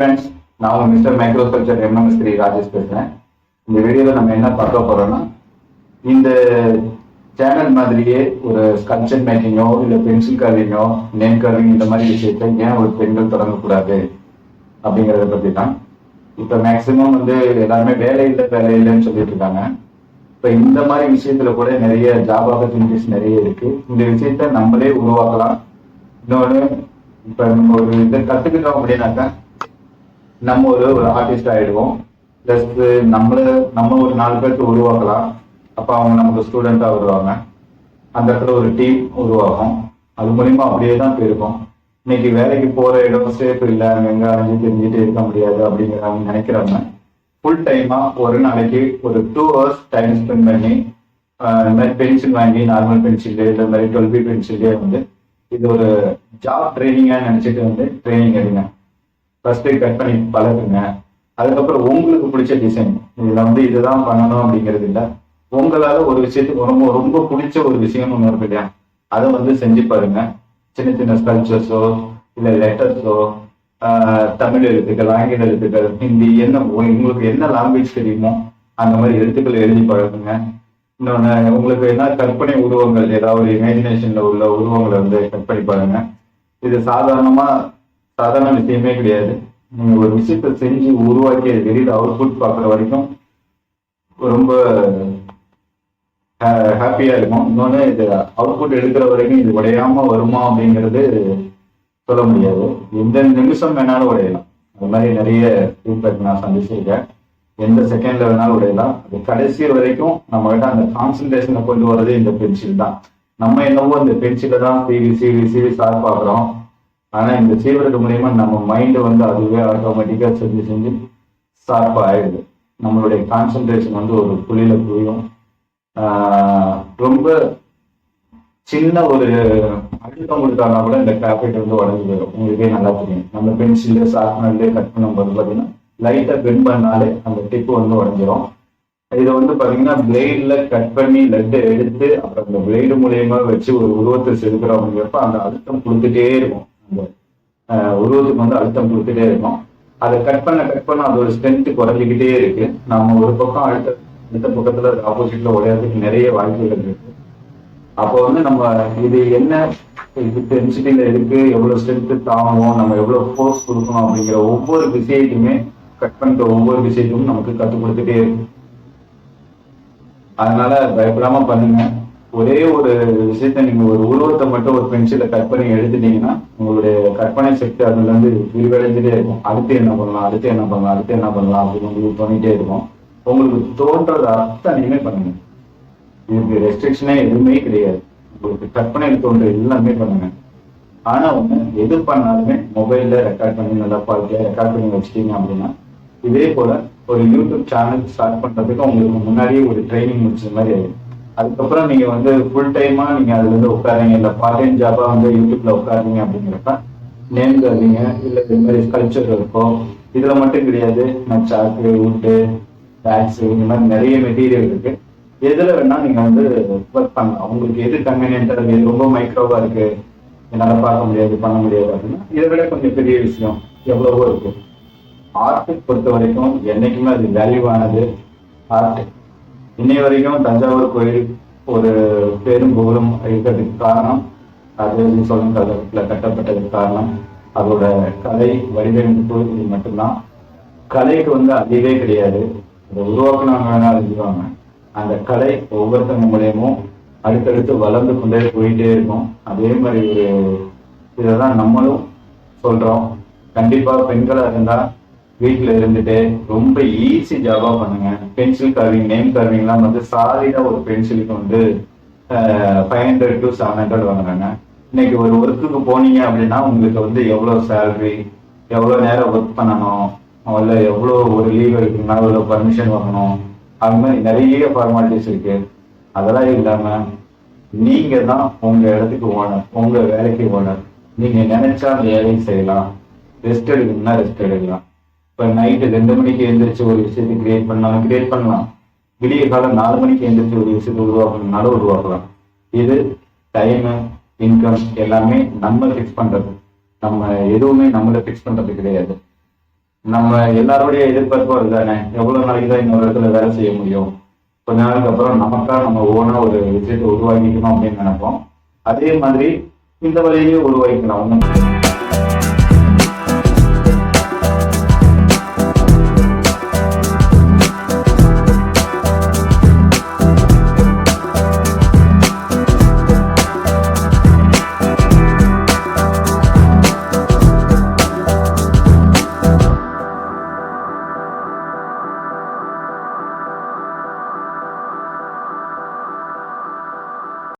நான் உங்க mister microsculpture MMS three Rajesh பேசுறேன். இந்த வீடியோல நம்ம என்ன பார்க்க போறோம்னா இந்த சேனல் மாதிரியே ஒரு ஸ்கல்ச்சர் மேக்கிங்கோ இல்லை பென்சில் கவிங்கோ நேம் கவிங் இந்த மாதிரி விஷயத்தை ஏன் ஒரு பெண்கள் தொடங்கக்கூடாது அப்படிங்கறத பத்தி தான் இப்போ மேக்சிமம் வந்து எல்லாருமே வேலை இல்லை வேலை இல்லைன்னு சொல்லிட்டு இருக்காங்க. இப்போ இந்த மாதிரி விஷயத்துல கூட நிறைய ஜாப் ஆப்பர்ச்சுனிட்டிஸ் நிறைய இருக்கு. இந்த விஷயத்த நம்மளே உருவாக்கலாம். இன்னொன்று இப்போ நம்ம ஒரு இதை கத்துக்கிட்டோம் அப்படின்னாக்கா நம்ம ஒரு ஒரு ஆர்டிஸ்ட் ஆயிடுவோம். பிளஸ் நம்மள நம்ம ஒரு நாலு பேருக்கு உருவாக்கலாம். அப்ப அவங்க நமக்கு ஸ்டூடெண்டா வருவாங்க. அந்த இடத்துல ஒரு டீம் உருவாகும். அது மூலியமா அப்படியே தான் போயிருக்கும். இன்னைக்கு வேலைக்கு போற இடம் சேஃப் இல்லை. அங்க எங்க அலைஞ்சு தெரிஞ்சுட்டு இருக்க முடியாது அப்படிங்கிறவங்க நினைக்கிறவங்க ஃபுல் டைமா ஒரு நாளைக்கு ஒரு டூ ஹவர்ஸ் டைம் ஸ்பெண்ட் பண்ணி இந்த மாதிரி பென்சில் வாங்கி நார்மல் பென்சில் இந்த மாதிரி டுவெல் பி பென்சிலே வந்து இது ஒரு ஜாப் ட்ரைனிங்கா நினைச்சிட்டு வந்து ட்ரைனிங் எடுங்க. ஃபர்ஸ்ட் கட் பண்ணி பழகுங்க. அதுக்கப்புறம் உங்களுக்கு பிடிச்ச டிசைன் இதுல வந்து இதுதான் பண்ணணும் அப்படிங்கிறது இல்ல. உங்களால ஒரு விஷயத்துக்கு ரொம்ப ரொம்ப பிடிச்ச ஒரு விஷயம் ஒன்று இருக்கு இல்லையா? அதை வந்து செஞ்சு பாருங்க. சின்ன சின்ன ஸ்கல்ச்சர்ஸோ இல்ல லெட்டர்ஸோ தமிழ் எழுத்துக்கள் ஆங்கில எழுத்துக்கள் ஹிந்தி என்ன உங்களுக்கு என்ன லாங்குவேஜ் தெரியுமோ அந்த மாதிரி எழுத்துக்களை எழுதி பழகுங்க. இன்னொன்னு உங்களுக்கு என்ன கற்பனை உருவங்கள் ஏதாவது ஒரு இமேஜினேஷன்ல உள்ள உருவங்களை வந்து கற்பனை பாருங்க. இது சாதாரணமா சாதாரண விஷயமே கிடையாது. நீங்க ஒரு விஷயத்த செஞ்சு உருவாக்கி அது வெளியில அவுட்புட் பார்க்குற வரைக்கும் ரொம்ப ஹாப்பியா இருக்கும். இன்னொன்னு இது அவுட்புட் எடுக்கிற வரைக்கும் இது உடையாம வருமா அப்படிங்கிறது சொல்ல முடியாது. எந்த நிமிஷம் வேணாலும் உடையலாம். அது மாதிரி நிறைய ஃபீட்பேக் நான் சந்திச்சிருக்கேன். எந்த செகண்ட்ல வேணாலும் உடையலாம். அது கடைசி வரைக்கும் நம்ம கிட்ட அந்த கான்சன்ட்ரேஷனை கொண்டு வர்றது இந்த பென்சில் தான். நம்ம என்னவோ இந்த பென்சிலை தான் சீவி சீவி சீவி சார் பார்க்குறோம் ஆனா இந்த செய்வதற்கு மூலயமா நம்ம மைண்ட் வந்து அதுவே ஆட்டோமேட்டிக்கா செஞ்சு செஞ்சு ஷார்ப் ஆயிடுது. நம்மளுடைய கான்சென்ட்ரேஷன் வந்து ஒரு புள்ளியில புரியும் ரொம்ப சின்ன ஒரு அழுத்தம் கொடுத்தாங்கன்னா கூட இந்த கிராஃபைட் வந்து உடஞ்சு போயிடும். உங்களுக்கே நல்லா தெரியும். நம்ம பென்சில்ல ஷார்ப்னர்லேயே கட் பண்ணும்போது பார்த்தீங்கன்னா லைட்டா பெண்ட் பண்ணாலே அந்த டிப்பு வந்து உடஞ்சிரும். இதை வந்து பாத்தீங்கன்னா பிளேட்ல கட் பண்ணி லெட்டை எடுத்து அப்புறம் அந்த பிளேடு மூலியமா வச்சு ஒரு உருவத்தை செதுக்கிறோம் அப்படிங்கிறப்ப அந்த அழுத்தம் கொடுத்துட்டே இருக்கும். உருவத்துக்கு வந்து அழுத்தம் கொடுத்துட்டே இருக்கும். அதை கட் பண்ண கட் பண்ண அதோட ஸ்ட்ரென்த் குறைஞ்சிக்கிட்டே இருக்கு. நம்ம ஒரு பக்கம் அடுத்த அடுத்த பக்கத்துல ஆப்போசிட்ல உடையறதுக்கு நிறைய வாய்ப்புகள் இருக்கு. அப்போ வந்து நம்ம இது என்ன இது டென்சிட்டியில இருக்கு எவ்வளவு ஸ்ட்ரென்த் தாங்கும் நம்ம எவ்வளவு ஃபோர்ஸ் கொடுக்கணும் அப்படிங்கிற ஒவ்வொரு விஷயத்தையுமே கட் பண்ற ஒவ்வொரு விஷயத்தையும் நமக்கு கற்றுக் கொடுத்துட்டே இருக்கு. அதனால பயப்படாம பண்ணுங்க. ஒரே ஒரு விஷயத்த நீங்க ஒரு உருவத்தை மட்டும் ஒரு பென்சில கட் பண்ணி உங்களுடைய கற்பனை சக்தி அதுல இருந்து விரிவடைஞ்சிட்டே இருக்கும். அடுத்து என்ன பண்ணலாம்? அடுத்து என்ன பண்ணலாம்? அடுத்து என்ன பண்ணலாம்? அப்படின்னு உங்களுக்கு தோணிட்டே இருக்கும். உங்களுக்கு தோன்றது அத்தனையுமே பண்ணுங்க. இதுக்கு ரெஸ்ட்ரிக்ஷனே எதுவுமே கிடையாது. உங்களுக்கு கற்பனையில் தோன்ற எல்லாமே பண்ணுங்க. ஆனா ஒண்ணு எது பண்ணாலுமே மொபைல்ல ரெக்கார்ட் பண்ணி நல்லா பார்த்து ரெக்கார்ட் பண்ணி வச்சுட்டீங்க அப்படின்னா இதே போல ஒரு யூடியூப் சேனல் ஸ்டார்ட் பண்றதுக்கு உங்களுக்கு முன்னாடியே ஒரு ட்ரைனிங் முடிச்ச மாதிரி ஆயிடும். அதுக்கப்புறம் நீங்க வந்து ஃபுல் டைமா நீங்க அதுல இருந்து உட்காருங்க. இல்ல பார்ட் டைம் ஜாபா வந்து யூடியூப்ல உட்காருங்க அப்படிங்கிறப்ப நேம் தருவீங்க. இல்ல இது மாதிரி ஸ்கல்ச்சர் இருக்கும் இதுல மட்டும் கிடையாது. நான் சாக்கு உட்டு பேக்ஸ் இந்த மாதிரி நிறைய மெட்டீரியல் இருக்கு. எதுல வேணா நீங்க வந்து ஒர்க் பண்ணலாம். உங்களுக்கு எது கன்வீனியன்டா இது ரொம்ப மைக்ரோவா இருக்கு என்னால பார்க்க முடியாது பண்ண முடியாது அப்படின்னா இதை விட கொஞ்சம் பெரிய விஷயம் எவ்வளவோ இருக்கு. ஆர்ட் பொறுத்த வரைக்கும் என்னைக்குமே அது வேல்யூவானது ஆர்ட் இன்னை வரைக்கும் தஞ்சாவூர் கோயில் ஒரு பேரும் புகழும் இருக்கிறதுக்கு காரணம் அது சொல்லும் காலத்துல கட்டப்பட்டதுக்கு காரணம் அதோட கலை வடிவமைப்பு இது மட்டும்தான். கலைக்கு வந்து அதிகவே கிடையாது. அதை உருவாக்குனவங்க வேணா அறிஞ்சுவாங்க அந்த கலை ஒவ்வொருத்தங்க மூலியமும் அடுத்தடுத்து வளர்ந்து கொண்டே போயிட்டே இருக்கும். அதே மாதிரி ஒரு இதைதான் நம்மளும் சொல்றோம். கண்டிப்பா பெண்களா இருந்தா வீட்டில் இருந்துட்டு ரொம்ப ஈஸி ஜாபா பண்ணுங்க. பென்சில் கார்விங் நேம் கார்விங்லாம் வந்து சாலிடா ஒரு பென்சிலுக்கு வந்து five hundred to seven hundred வாங்குறாங்க. இன்னைக்கு ஒரு ஒர்க்குக்கு போனீங்க அப்படின்னா உங்களுக்கு வந்து எவ்வளோ சேலரி எவ்வளோ நேரம் ஒர்க் பண்ணணும் இல்லை எவ்வளோ ஒரு லீவ் இருக்குன்னா எவ்வளோ பர்மிஷன் வாங்கணும் அது மாதிரி நிறைய ஃபார்மாலிட்டிஸ் இருக்கு. அதெல்லாம் இல்லாம நீங்க தான் உங்க இடத்துக்கு ஓனர் உங்க வேலைக்கு ஓனர் நீங்க நினைச்சா அந்த வேலையை செய்யலாம். ரெஸ்ட் எடுக்கணும்னா ரெஸ்ட் எடுக்கலாம். இப்ப நைட்டு ரெண்டு மணிக்கு எழுந்திரிச்சு ஒரு விஷயத்தை கிரியேட் பண்ணாலும் கிரியேட் பண்ணலாம். விடிய காலம் நாலு மணிக்கு எந்திரிச்சு ஒரு விஷயத்தை உருவாக்கணும்னாலும் உருவாக்கலாம். இது டைம் இன்கம் எல்லாமே நம்ம ஃபிக்ஸ் பண்றது. நம்ம எதுவுமே நம்மள ஃபிக்ஸ் பண்றது கிடையாது. நம்ம எல்லாருடைய எதிர்பார்ப்பும் அதுதானே. எவ்வளவு நாளைக்கு தான் இன்னொரு இடத்துல வேலை செய்ய முடியும்? கொஞ்ச நாளுக்கு அப்புறம் நமக்கா நம்ம ஓனா ஒரு விஷயத்தை உருவாக்கிக்கணும் அப்படின்னு நினைப்போம். அதே மாதிரி இந்த வழியிலேயே உருவாக்கிக்கலாம். ஒண்ணும்